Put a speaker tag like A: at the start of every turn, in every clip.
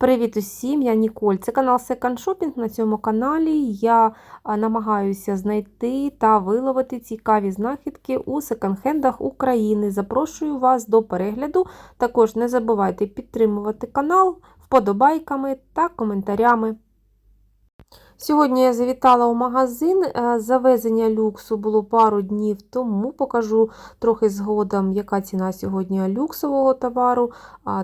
A: Привіт усім, я Ніколь. Це канал Second Shopping. На цьому каналі я намагаюся знайти та виловити цікаві знахідки у секонд-хендах України. Запрошую вас до перегляду. Також не забувайте підтримувати канал вподобайками та коментарями. Сьогодні я завітала у магазин. Е, Завезення люксу було пару днів тому. Покажу трохи згодом, яка ціна сьогодні люксового товару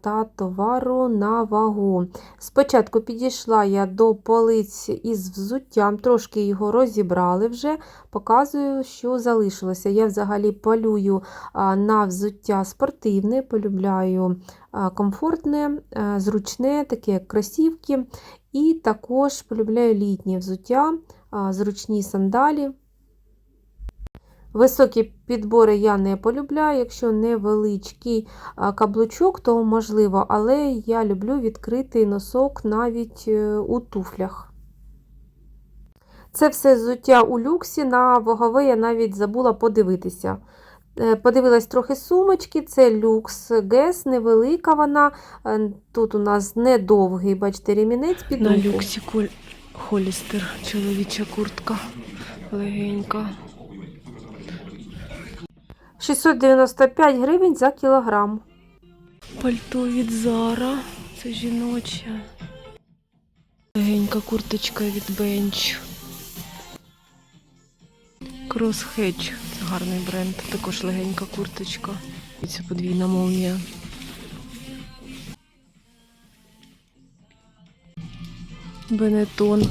A: та товару на вагу. Спочатку підійшла я до полиць із взуттям, трошки його розібрали вже. Показую, що залишилося. Я взагалі полюю а, на взуття спортивне, полюбляю комфортне, зручне, таке як кросівки. І також полюбляю літнє взуття, зручні сандалі. Високі підбори я не полюбляю, якщо невеличкий каблучок, то можливо, але я люблю відкритий носок навіть е, у туфлях. Це все взуття у люксі, на вагове я навіть забула подивитися. Е, Подивилась трохи сумочки, це люкс Гес, невелика вона. Е, Тут у нас недовгий, бачите, ремінець під
B: На люксі Коль... Холістер, чоловіча куртка легенька.
A: 695 гривень за кілограм.
B: Пальто від Зара, це жіноче. Легенька курточка від Бенч. Це гарний бренд, також легенька курточка. І це подвійна молнія. Бенетон.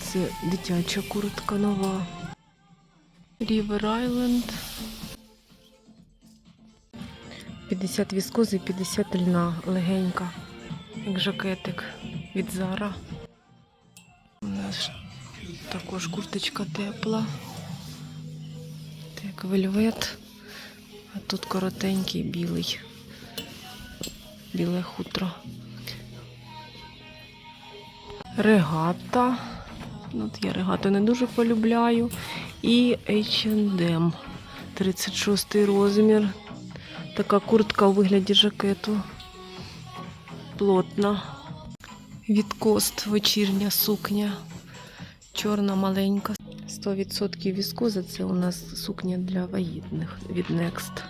B: Це дитяча куртка нова. River Island. 50 віскози, 50 льна, легенька, як жакетик від Зара. У нас також курточка тепла, так вельвет, а тут коротенький білий, біле хутро. Регата. От я регату не дуже полюбляю. І H&M. 36 розмір. Така куртка у вигляді жакету. Плотна. Відкост вечірня сукня. Чорна маленька. 100% віскоза це у нас сукня для вагітних від Next.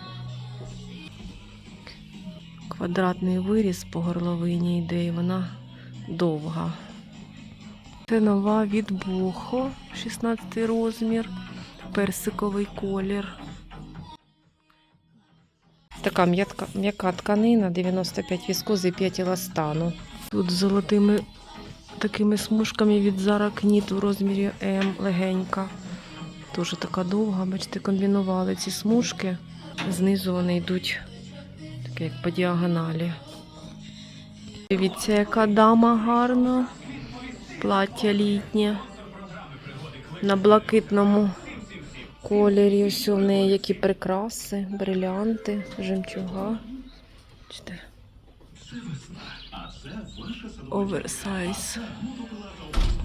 B: Квадратний виріз по горловині йде, і вона довга. Це нова від Бохо, 16 розмір, персиковий колір. Така м'яка тканина, 95 віскози і 5 еластану. Тут золотими такими смужками від Knit у розмірі М легенька. Дуже така довга, бачите, комбінували ці смужки. Знизу вони йдуть таке як по діагоналі. Дивіться, яка дама гарна. Плаття літнє. На блакитному кольорі. Ось у неї які прикраси, брилянти, жемчуга. Бачите? Оверсайз.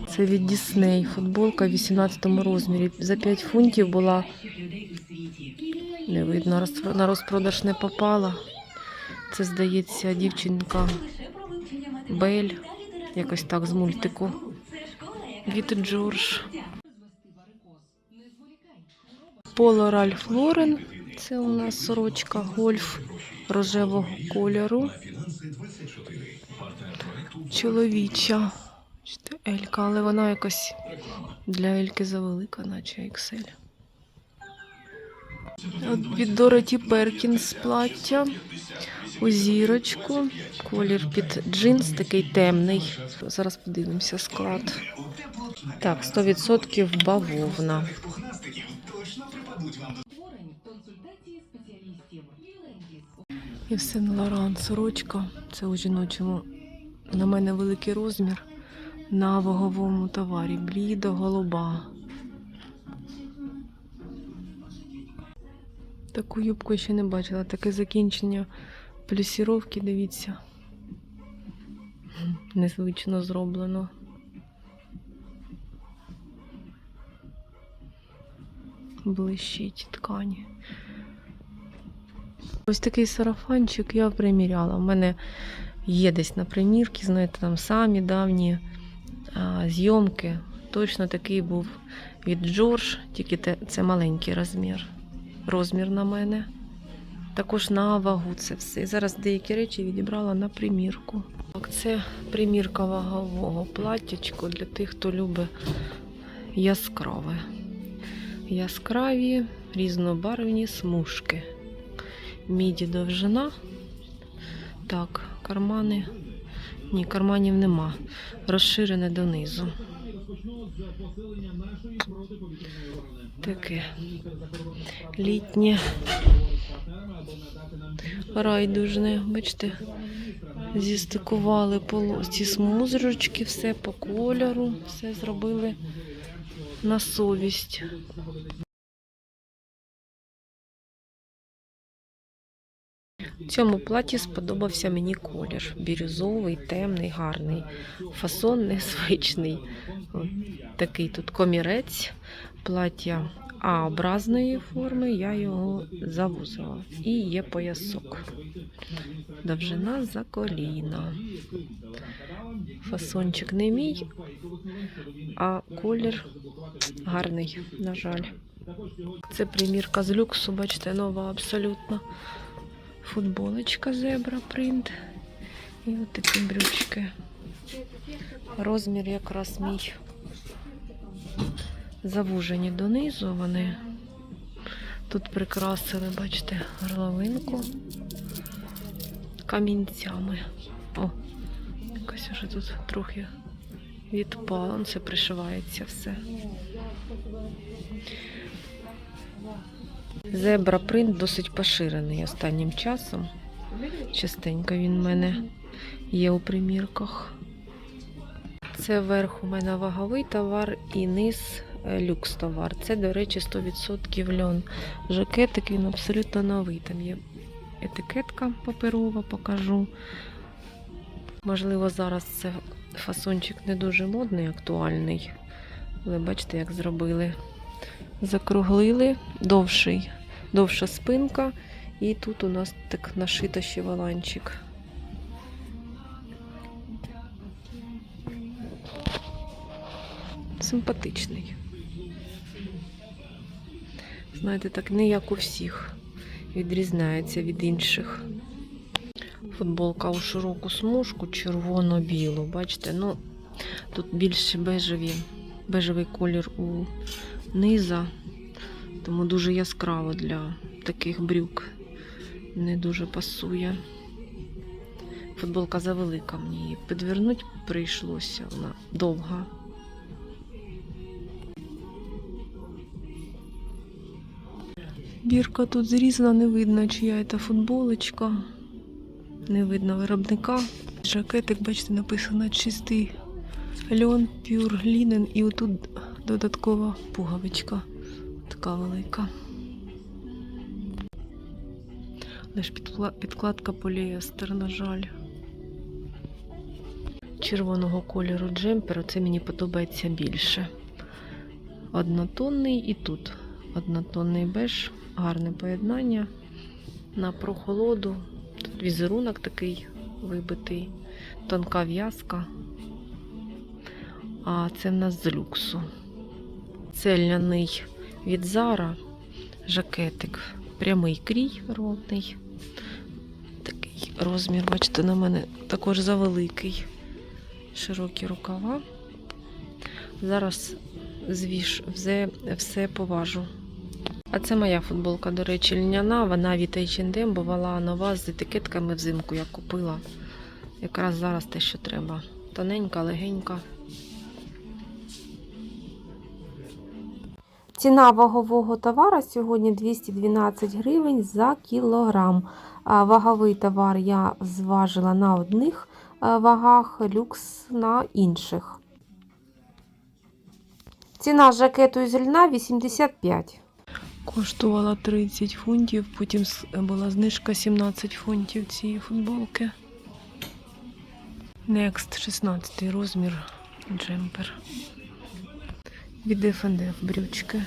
B: Це від Дісней. Футболка в 18 розмірі. За 5 фунтів була. Не видно, на розпродаж не попала. Це, здається, дівчинка Бель. Якось так з мультику. Від Джордж. Поло Ральф Лорен. Це у нас сорочка гольф рожевого кольору. Чоловіча. Елька, але вона якось для Ельки завелика, наче XL. От від Дороті Перкінс плаття. У зірочку. Колір під джинс такий темний. Зараз подивимося склад. Так, 100% бавовна. І все на Лоран сорочка. Це у жіночому. На мене великий розмір. На ваговому товарі. Блідо, голуба. Таку юбку ще не бачила. Таке закінчення плюсіровки, дивіться. Незвично зроблено. Блищить ткані. Ось такий сарафанчик я приміряла. У мене є десь на примірці, знаєте, там самі давні а, зйомки. Точно такий був від Джордж, тільки те, це маленький розмір. Розмір на мене. Також на вагу це все. І зараз деякі речі відібрала на примірку. Так, це примірка вагового платтячку для тих, хто любить яскраве. Яскраві різнобарвні смужки. Міді довжина. Так, кармани. Ні, карманів нема. Розширене донизу. Таке літнє. Райдужне, бачите, зістикували ці смузрочки, все по кольору, все зробили на совість. Цьому платі сподобався мені колір. Бірюзовий, темний, гарний. Фасон незвичний. От Такий тут комірець, плаття А-образної форми, я його завузила. І є поясок. Довжина за коліна. Фасончик не мій, а колір гарний, на жаль. Це примірка з люксу, бачите, нова абсолютно. Футболочка зебра принт. І от такі брючки. Розмір якраз мій. Завужені донизу вони. Тут прикрасили, бачите, горловинку камінцями. О, якось уже тут трохи відпало. Це пришивається все. Зебра принт досить поширений останнім часом. Частенько він в мене є у примірках. Це верх у мене ваговий товар і низ е, люкс товар. Це, до речі, 100% льон. Жакетик він абсолютно новий. Там є етикетка паперова, покажу. Можливо, зараз це фасончик не дуже модний, актуальний. Але бачите, як зробили. Закруглили довший, довша спинка, і тут у нас так нашито ще валанчик. Симпатичний. Знаєте, так не як у всіх. Відрізняється від інших. Футболка у широку смужку, червоно-білу. Бачите, ну тут більше бежеві, бежевий колір у низа, тому дуже яскраво для таких брюк. Не дуже пасує. Футболка завелика мені її підвернуть прийшлося. Вона довга. Бірка тут зрізана, не видно, чия це футболочка. Не видно виробника. Жакетик, бачите, написано чистий льон, пюр лінен і отут додаткова пуговичка. Така велика. Ж підкладка поліестер, на жаль. Червоного кольору джемпер, це мені подобається більше. Однотонний і тут однотонний беж, гарне поєднання. На прохолоду. Тут візерунок такий вибитий, тонка в'язка. А це в нас з люксу. Це ляний від Зара, жакетик, прямий крій ровний. Такий розмір, бачите, на мене також завеликий. Широкі рукава. Зараз звіж, все, все поважу. А це моя футболка, до речі, льняна. Вона від H&M бувала нова з етикетками взимку я купила. Якраз зараз те, що треба. Тоненька, легенька.
A: Ціна вагового товара сьогодні 212 гривень за кілограм. Ваговий товар я зважила на одних е, вагах, люкс на інших. Ціна жакету із льна 85.
B: Коштувала 30 фунтів, потім була знижка 17 фунтів цієї футболки. Next 16 розмір джемпер. Від F&F брючки.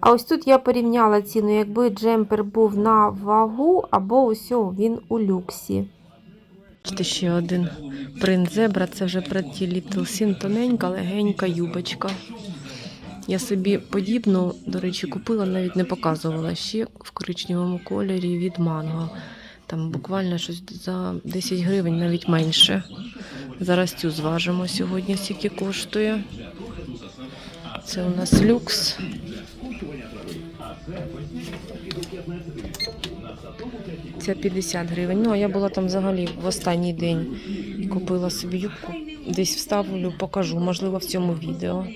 A: А ось тут я порівняла ціну, якби джемпер був на вагу, або ось він у люксі.
B: Бачите, ще один принт зебра, це вже Pretty Little Sin, тоненька, легенька юбочка. Я собі подібну, до речі, купила, навіть не показувала ще в коричневому кольорі від манго. Там буквально щось за 10 гривень, навіть менше. Зараз цю зважимо сьогодні, скільки коштує. Це у нас люкс. Це 50 гривень. Ну, а я була там взагалі в останній день купила собі юбку. Десь вставлю, покажу, можливо, в цьому відео.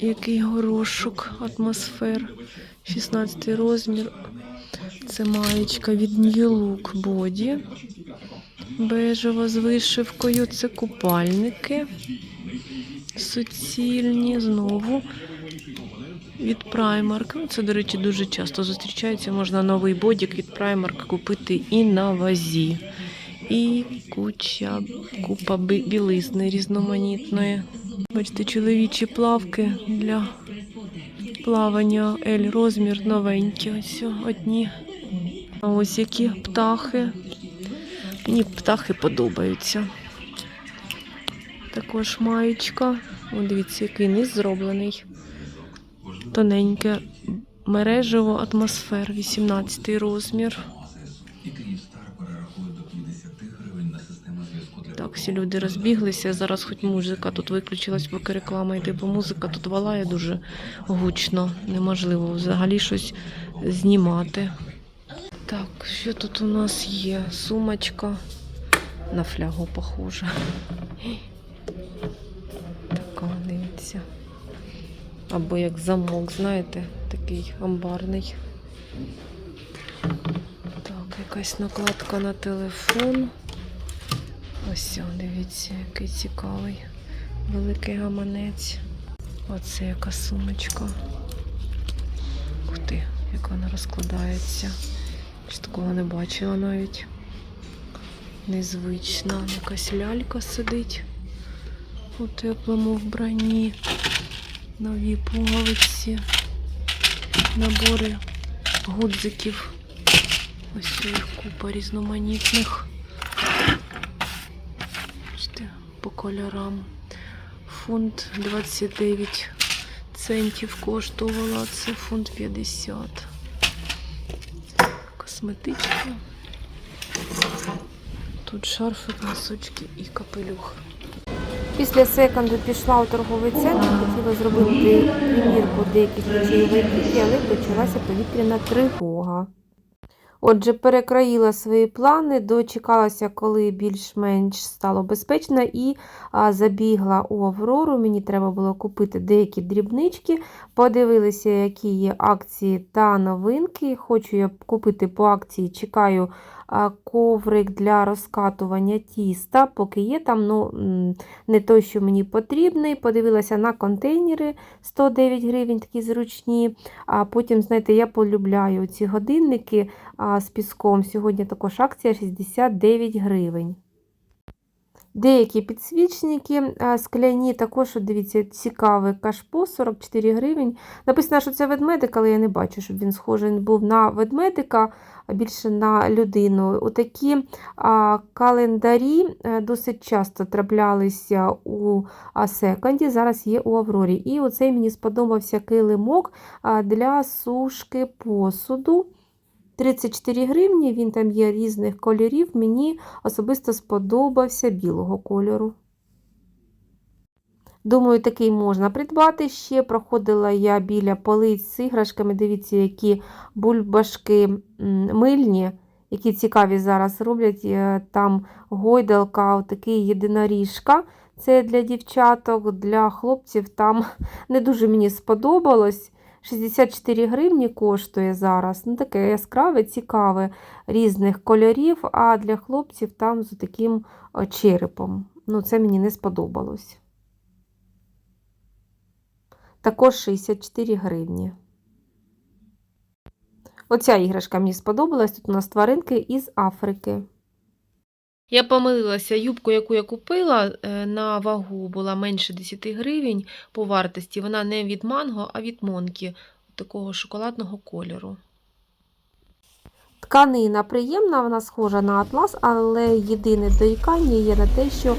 B: Який горошок, атмосфер. 16 розмір. Це маєчка від New Look Body. Бежева з вишивкою. Це купальники. Суцільні знову від Primark. Це, до речі, дуже часто зустрічається. Можна новий бодік від Primark купити і на вазі. І куча, купа білизни різноманітної. Бачите, чоловічі плавки для плавання L розмір новенькі. Ось одні. А ось які птахи. Мені птахи подобаються. Також маєчка. О, дивіться, який низ зроблений. Тоненьке мережево атмосфер, 18 розмір. Так, всі люди розбіглися. Зараз хоч музика тут виключилась, поки реклама йде, бо музика тут валає дуже гучно. Неможливо взагалі щось знімати. Так, що тут у нас є? Сумочка. На флягу похожа. Така, дивіться. Або як замок, знаєте, такий амбарний. Так, якась накладка на телефон. Ось, дивіться, який цікавий. Великий гаманець. Оце яка сумочка. Ух ти, як вона розкладається. Ще такого не бачила навіть. Незвична. Якась лялька сидить у теплому вбранні. Нові пуговиці, набори гудзиків. Ось їх купа різноманітних. Бачите, по кольорам. Фунт 29 центів коштувала, це фунт 50. Косметичка. Тут шарфик, носочки і капелюх.
A: Після секонду пішла у торговий центр, хотіла зробити примірку деяких речей але почалася повітряна тривога. Отже, перекроїла свої плани, дочекалася, коли більш-менш стало безпечно, і забігла у Аврору. Мені треба було купити деякі дрібнички, подивилися, які є акції та новинки. Хочу я купити по акції, чекаю коврик для розкатування тіста, поки є там ну, не той, що мені потрібний. Подивилася на контейнери 109 гривень, такі зручні. А потім, знаєте, я полюбляю ці годинники з піском. Сьогодні також акція 69 гривень. Деякі підсвічники скляні, також, дивіться, цікавий кашпо 44 гривень. Написано, що це ведмедик, але я не бачу, щоб він схожий був на ведмедика, а більше на людину. Отакі календарі е, досить часто траплялися у секонді, зараз є у Аврорі. І оцей мені сподобався килимок для сушки посуду. 34 гривні, він там є різних кольорів. Мені особисто сподобався білого кольору. Думаю, такий можна придбати ще. Проходила я біля полиць з іграшками. Дивіться, які бульбашки мильні, які цікаві зараз роблять. Е, Там гойдалка, такий єдиноріжка. Це для дівчаток, для хлопців там не дуже мені сподобалось. 64 гривні коштує зараз. Ну, таке яскраве, цікаве різних кольорів, а для хлопців там з таким черепом. Ну, це мені не сподобалось. Також 64 гривні. Оця іграшка мені сподобалась. Тут у нас тваринки із Африки.
B: Я помилилася, юбку, яку я купила е, на вагу була менше 10 гривень по вартості. Вона не від манго, а від Монкі. такого шоколадного кольору.
A: Тканина приємна, вона схожа на атлас, але єдине дорікання є на те, що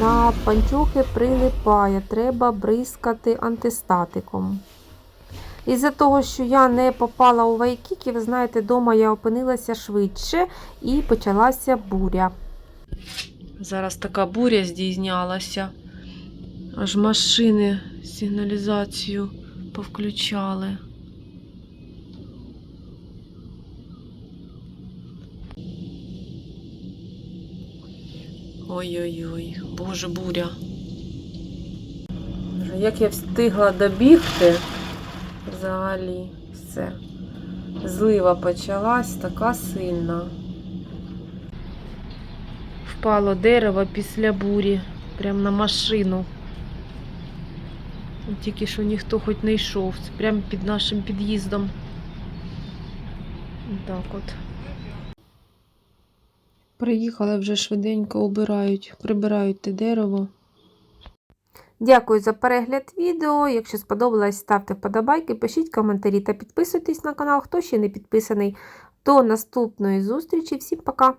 A: на панчохи прилипає, треба бризкати антистатиком. Із-за того, що я не попала у вайкіки, ви знаєте, вдома я опинилася швидше і почалася буря.
B: Зараз така буря здійснялася. Аж машини сигналізацію повключали. Ой-ой-ой, боже буря. Як я встигла добігти взагалі все. Злива почалась така сильна. Впало дерево після бурі, прямо на машину. Тільки що ніхто хоч не йшов, це прямо під нашим під'їздом. Так от. Приїхали вже швиденько обирають, прибирають те дерево.
A: Дякую за перегляд відео. Якщо сподобалось, ставте вподобайки, пишіть коментарі та підписуйтесь на канал, хто ще не підписаний. До наступної зустрічі. Всім пока!